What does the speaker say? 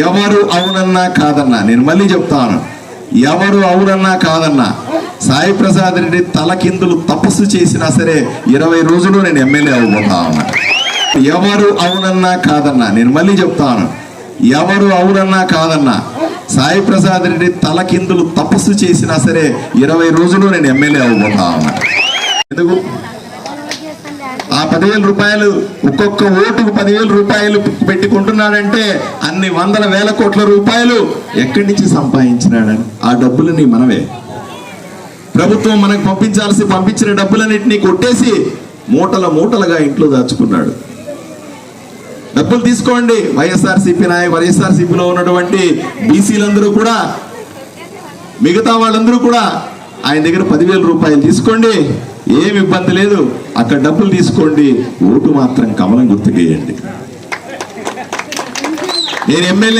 ఎవరు అవునన్నా కాదన్నా. నేను మళ్ళీ చెప్తాను. ఎవరు అవునన్నా కాదన్నా. సాయి ప్రసాద్ రెడ్డి తలకిందులు తపస్సు చేసినా సరే ఇరవై రోజులు నేను ఎమ్మెల్యే అవ్వబోతా ఉన్నా. ఎవరు అవునన్నా కాదన్నా. నేను మళ్ళీ చెప్తాను. ఎవరు అవునన్నా కాదన్నా. సాయి ప్రసాద్ రెడ్డి తలకిందులు తపస్సు చేసినా సరే ఇరవై రోజులు నేను ఎమ్మెల్యే అవ్వబోతా ఉన్నా. ఎందుకు? ఆ పదివేల రూపాయలు ఒక్కొక్క ఓటుకు పదివేల రూపాయలు పెట్టుకుంటున్నాడంటే అన్ని వందల వేల కోట్ల రూపాయలు ఎక్కడి నుంచి సంపాదించినాడని? ఆ డబ్బులని మనవే ప్రభుత్వం మనకు పంపించాల్సి పంపించిన డబ్బులన్నింటినీ కొట్టేసి మూటల మూటలుగా ఇంట్లో దాచుకున్నాడు. డబ్బులు తీసుకోండి. వైఎస్ఆర్సీపీ నాయ వైఎస్ఆర్సీపీలో ఉన్నటువంటి బీసీలందరూ కూడా మిగతా వాళ్ళందరూ కూడా ఆయన దగ్గర పదివేల రూపాయలు తీసుకోండి. ఏమి ఇబ్బంది లేదు. అక్కడ డబ్బులు తీసుకోండి. ఓటు మాత్రం కమలం గుర్తుకేయండి. నేను ఎమ్మెల్యే